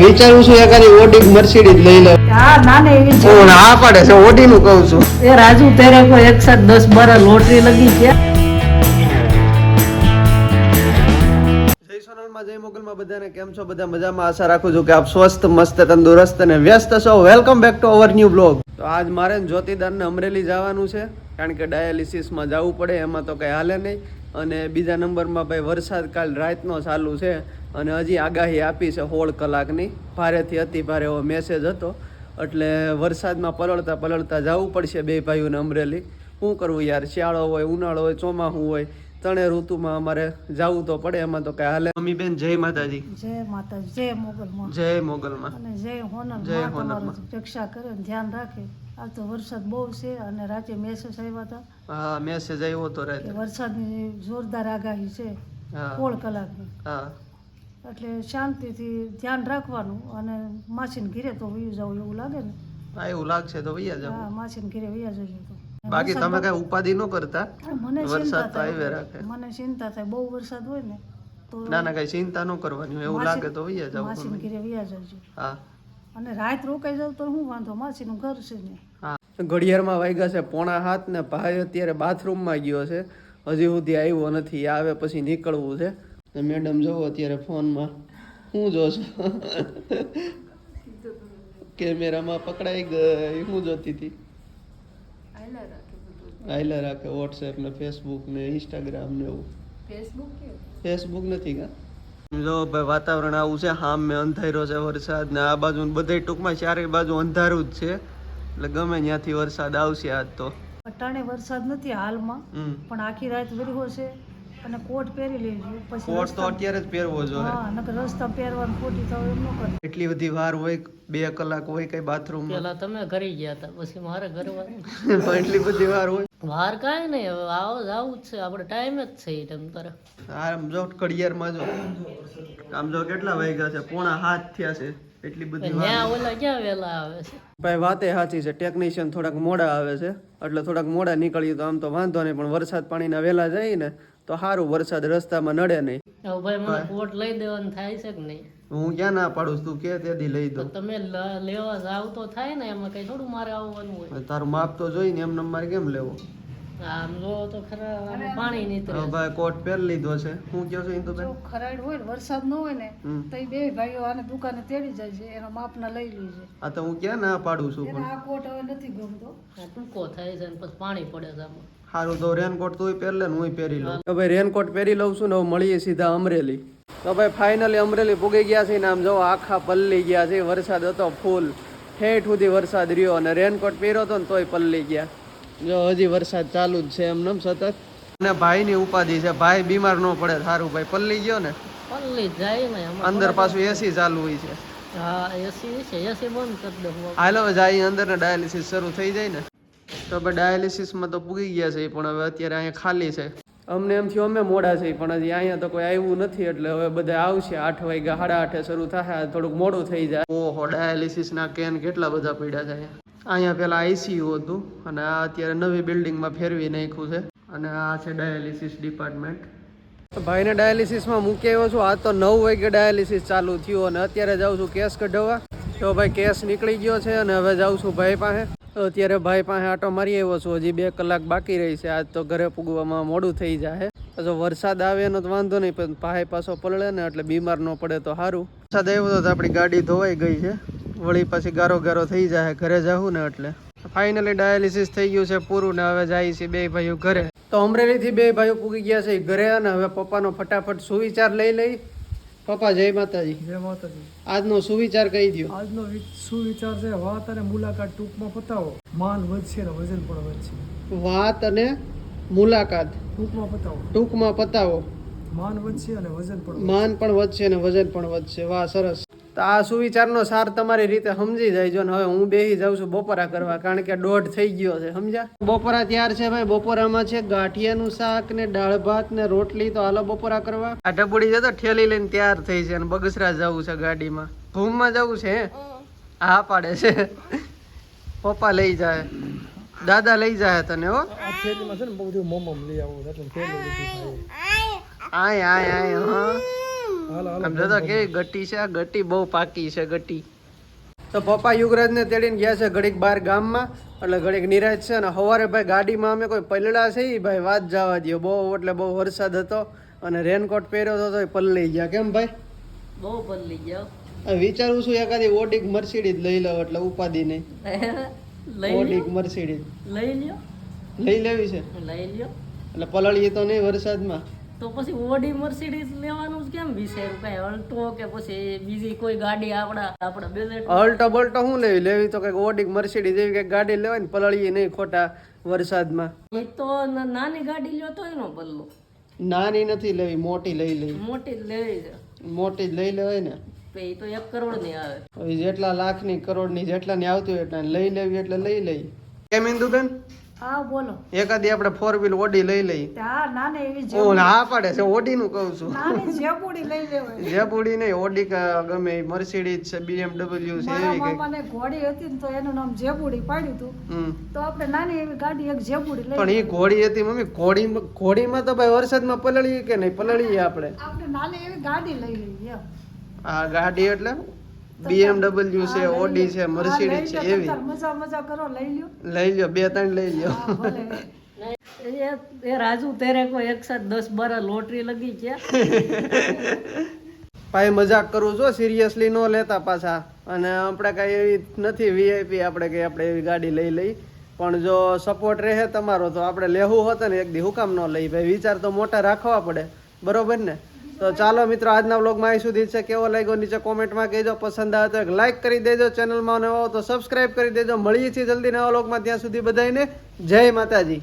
વિચારું છું એકાદી ઓડી મર્સિડીઝ લઈ લઉં. હા ના ને એવી છે. હું ના પાડે છે ઓડી નું કહું છું. એ રાજુ તેરે કોઈ એક સાથ દસ બાર લોટરી લગી છે. જય મોગલમાં બધાને કેમ છો? બધા મજામાં? આશા રાખું છું કે આપ સ્વસ્થ મસ્ત તંદુરસ્ત અને વ્યસ્ત છો. Welcome back to our new blog તો આજ મારે ને જ્યોતિદારને અમરેલી જવાનું છે કારણ કે ડાયાલિસિસમાં જવું પડે એમાં તો કંઈ હાલે નહીં. અને બીજા નંબરમાં ભાઈ વરસાદ કાલ રાતનો ચાલુ છે. અને હજી આગાહી આપી છે સોળ કલાકની. ભારેથી અતિ ભારે એવો મેસેજ હતો. એટલે વરસાદમાં પલળતા પલળતા જવું પડશે બે ભાઈઓને અમરેલી. શું કરવું યાર? શિયાળો હોય ઉનાળો હોય ચોમાસું હોય ત્રણે ઋતુમાં અમારે જવું તો પડે એમાં તો કઈ હાલે મમ્મી બેન જય માતાજી. જય માતાજી જય મોગલમાં. જય મોગલમાં. અને જય હોનર જય હોનર. રક્ષા કરે ધ્યાન રાખે. આ તો વરસાદ બહુ છે અને રાતે મેસેજ આવ્યા હતા હા મેસેજ આવ્યો તો રાતે. વરસાદની જોરદાર આગાહી છે સોળ કલાકની. હા. એટલે શાંતિથી ધ્યાન રાખવાનું અને માસીને ઘીરે તો વયું જાવ એવું લાગે ને. હા એવું લાગશે તો વૈયા હા જાવ માસીને ઘીરે વૈયા જજો તો. બાકી તમે કઈ ઉપાધિ ન કરતા? મને વરસાદ ચિંતા તો રાખે. મને ચિંતા થાય. બહુ વરસાદ હોય ને તો ના ના કઈ ચિંતા ન કરવાની એવું લાગે તો વૈયા જાવ માસીને ઘીરે વૈયા જજો. હા. અને રાત રોકાઈ જાવ તો હું વાંધો? માસીનું ઘર છે ને. હા. ઘડિયાળમાં વાગ્યા છે પોણા હાથ ને ભાઈ અત્યારે બાથરૂમમાં ગયો છે. હજી સુધી આવ્યો નથી. આવે પછી નીકળવું છે. ને મેડમ જોવો અત્યારે ફોનમાં. હું જોશો. કેમેરામાં પકડાઈ ગઈ. હું જોતી હતી. આયલા રાખે વોટ્સએપ ને ફેસબુક ને ઇન્સ્ટાગ્રામ ને એવું. ફેસબુક નથી કા? જો ભાઈ વાતાવરણ આવું છે. હામ મેં અંધાર્યો છે વરસાદ ને આ બાજુ બધે ટૂંકમાં ચારે બાજુ અંધારું જ છે. એટલે ગમે ત્યાંથી વરસાદ આવશે આજ તો. અટાણે વરસાદ નથી હાલમાં. પણ આખી રાત વર્યો છે. અને કોટ પહેરી લેજો. પછી કોટ તો અત્યારે જ પહેરવો જોઈએ. હા નકર રસ્તા પહેરવાનું ખોટી તો એમ ન કરે. એટલી બધી વાર હોય બે કલાક હોય કઈ બાથરૂમ પેલા તમે ઘરે ગયા હતા પછી મારે ઘરવાનું એટલી બધી વાર હોય? વાર કાંઈ નહીં હવે આવો આવું જ છે આપણે ટાઈમ જ છે એ ટાઈમ તારે. આમ જો કડિયારમાં જો. આમ જો કેટલા વાગ્યા છે? પોણા હાથ થયા છે. એટલી બધી વાર. ત્યાં ઓલા ક્યાં વેલા આવે છે? ભાઈ વાતે સાચી છે. ટેકનિશિયન થોડાક મોડા આવે છે. એટલે થોડાક મોડા નીકળીએ તો આમ તો વાંધો નહીં પણ વરસાદ પાણીના વેલા જાય ને તો સારું વરસાદ રસ્તામાં નડે નહીં. હવે ભાઈ મને કોટ લઈ દેવાનું થાય છે કે નહીં? હું ક્યાં ના પાડું તું કે તેથી લઈ તો તમે લેવા જાવ તો થાય ને એમાં કઈ થોડું મારે આવવાનું હોય. તારું માપ તો જોઈને એમને મારે કેમ લેવો? આમ જો તો ખરા પાણી નીતરે. ભાઈ કોટ પહેરી લીધો છે. હું કયો છું ઇન્દુબેન? જો ખરાડ હોય ને વરસાદ ન હોય ને તો એ બે ભાઈઓ આને દુકાને તેડી જાય છે એનો માપના લઈ લે છે. આ તો હું ક્યાં ના પાડું છું પણ? આ કોટ હવે નથી ગમતો. આ ટૂંકો થાય છે ને પછી પાણી પડે છે આમાં. સારું તો રેનકોટ તું પહેર લે હું પહેરી લઉં. તો ભાઈ રેનકોટ પહેરી લઉં છું ને હવે મળીએ સીધા અમરેલી. તો ભાઈ ફાઇનલી અમરેલી પૂગી ગયા છે ને આમ જો આખા પલ્લી ગયા છે. વરસાદ હતો ફૂલ ઠેઠ સુધી વરસાદ રહ્યો અને રેનકોટ પહેર્યો હતો ને તોય પલ્લી ગયા. જો હજી વરસાદ ચાલુ જ છે એમને સતત. અને ભાઈની ઉપાધિ છે. ભાઈ બીમાર ન પડે સારું ભાઈ. પલ્લી ગયો ને? પલ્લી જાય ને એમાં. અંદર પાછું એસી ચાલુ હોય છે. હા એસી છે. એસી બંધ કરી દઉં હાલ હવે જાય અંદર ને ડાયાલિસિસ શરૂ થઈ જાય ને. તો હવે ડાયાલિસિસમાં તો પૂગી ગયા છે પણ હવે અત્યારે અહીંયા ખાલી છે. અમને એમ થયું અમે મોડા છે પણ હજી અહીંયા તો કોઈ આવ્યું નથી એટલે હવે બધા આવશે. આઠ વાગ્યા સાડા આઠે શરૂ થાય થોડુંક મોડું થઈ જાય. ઓહો ડાયાલિસિસના કેન કેટલા બધા પડ્યા છે અહીંયા પેલા આઈસીયુ હતું અને આ અત્યારે નવી બિલ્ડિંગમાં ફેરવી નાખ્યું છે અને આ છે ડાયાલિસિસ ડિપાર્ટમેન્ટ. ભાઈને ડાયાલિસિસમાં મૂકી આવ્યો છું. આ તો નવ વાગે ડાયાલિસિસ ચાલુ થયું અને અત્યારે જાઉં છું કેસ કઢાવવા. તો ભાઈ કેસ નીકળી ગયો છે અને હવે જાઉં છું ભાઈ પાસે. તો અત્યારે ભાઈ પાસે આટો મારી આવ્યો છું. હજી બે કલાક બાકી રહી છે. આજ તો ઘરે પૂગવામાં મોડું થઈ જાય જો વરસાદ આવે એનો તો વાંધો નહીં, પણ ભાઈ પાછો પલળે ને એટલે બીમાર ન પડે તો સારું વરસાદ આવ્યો તો આપણી ગાડી ધોવાઈ ગઈ છે. વળી પાછી ગારો ગારો થઈ જાય ઘરે જવું ને એટલે. ફાઇનલી ડાયાલિસિસ થઈ ગયું છે પૂરું ને હવે જાય છે બે ભાઈઓ ઘરે. તો અમરેલીથી બે ભાઈઓ પૂગી ગયા છે ઘરે અને હવે પપ્પાનો ફટાફટ સુવિચાર લઈ લઈ. પપ્પા જય માતાજી. જય માતાજી. આજનો સુવિચાર કહી દો આજનો સુવિચાર છે વાત અને મુલાકાત ટૂંકમાં પતાવો. માન વધશે ને વજન પણ વધશે. વાત અને મુલાકાત. ટૂંકમાં પતાવો. ટૂંકમાં પતાવો. માન વધશે અને વજન પણ માન પણ વધશે ને વજન પણ વધશે. વાહ સરસ. તો આ સુવિચારનો સાર તમારી રીતે સમજી જાય ને હવે હું બેહી જાઉં છું બપોરા કરવા કારણ કે દોઢ થઈ ગયો છે સમજ્યા? બપોરા ત્યાર છે ભાઈ બપોરામાં છે ગાંઠિયાનું શાક ને દાળ ભાત ને રોટલી તો હાલો બપોરા કરવા. આ ટપુડી જતો ઠેલી લઈને તૈયાર થઈ છે અને બગસરા જવું છે ગાડીમાં. ભૂમમાં જવું છે હે? હા પાડે છે. પપ્પા લઈ જાય. દાદા લઈ જાય તને હો. આ છે ને બહુ બધું મોમમ લઈ આવું એટલે આય આય આય હા. આમ જોતા કેવી ગટી છે આ ગટી બહુ પાકી છે ગટી. તો પપ્પા યુગરાજને તેડીને ગયા છે ઘડીક બાર ગામમાં એટલે ઘડીક નિરાજ છે અને સવારે ભાઈ ગાડીમાં અમે કોઈ પલળા છે ઈ ભાઈ વાત જવા દો બહુ એટલે બહુ વરસાદ હતો અને રેનકોટ પહેર્યો હતો તો પલળી ગયા. કેમ ભાઈ? બહુ બદલી ગયા. વિચારું છું એકાદી ઓડિક મર્સિડીઝ લઈ લઉં એટલે ઉપાધિ નહીં લઈ ઓડિક મર્સિડીઝ. લઈ લ્યો? લઈ લેવી છે. લઈ લ્યો. એટલે પલળીએ તો નહીં વરસાદમાં. તો પછી ઓડી મર્સિડીઝ લેવાનું જ કેમ વિચાર્યું કઈ અલ્ટો કે પછી બીજી કોઈ ગાડી આપણા આપણા બેલેટ અલ્ટો બલ્ટો શું લેવી? લેવી તો કંઈક ઓડી મર્સિડીઝ એવી કંઈક ગાડી લેવાય ને પલળીએ નહીં ખોટા વરસાદમાં. એ તો નાની ગાડી લ્યો તો એનો બદલો નાની નથી લેવી મોટી લઈ લઈ મોટી જ લેવી છે. મોટી જ લઈ લેવાય ને. એ તો એક કરોડની આવે જેટલા લાખની કરોડની જેટલાની આવતી હોય એટલા લઈ લેવી એટલે લઈ લઈ. કેમ ઇન્દુબેન? હા બોલો. એકાદી આપણે ફોર વ્હીલ ઓડી લઈ લઈ હા નાને એવી જે હું હા પાડે છે ઓડી નું કહું છું. નાની જેબુડી લઈ લેવાય જે નહીં ઓડી ગમે મર્સિડીઝ છે બીએમડબલ્યુ છે એવી કંઈક. મામાને ઘોડી હતી ને તો એનું નામ જેબુડી પાડ્યું હતું તો આપણે નાની એવી ગાડી એક જેપુડી લઈ પણ એ ઘોડી હતી મમ્મી ઘોડી ઘોડીમાં તો ભાઈ વરસાદમાં પલળીએ કે નહીં? પલળીએ આપણે. આપણે નાની એવી ગાડી લઈ લઈએ. આ ગાડી એટલે બીએમડબલ્યુ છે ઓડી છે મર્સિડીઝ છે એવી. મજા મજા કરો લઈ લ્યો. લઈ લ્યો બે ત્રણ લઈ લ્યો. એ એ રાજુ તેરે કોઈ એક સાથ દસ બાર લોટરી લગી છે ભાઈ મજાક કરું છું સિરિયસલી નો લેતા પાછા. અને આપણે કાંઈ એવી નથી વીઆઈપી આપણે કે આપણે એવી ગાડી લઈ લઈ. પણ જો સપોર્ટ રહે તમારો તો આપણે લેવું હોત ને એક દી હુકામ ન લઈ. ભાઈ વિચાર તો મોટા રાખવા પડે. બરોબર ને? તો ચાલો મિત્રો, આજના વ્લોગમાં અહીં સુધી છે. કેવો લાગ્યો નીચે કોમેન્ટમાં કહેજો. પસંદ આવે તો એક લાઈક કરી દેજો ચેનલમાં નવા તો સબસ્ક્રાઈબ કરી દેજો. મળીએ છીએ જલ્દી નવા વ્લોગમાં. ત્યાં સુધી બધાને જય માતાજી.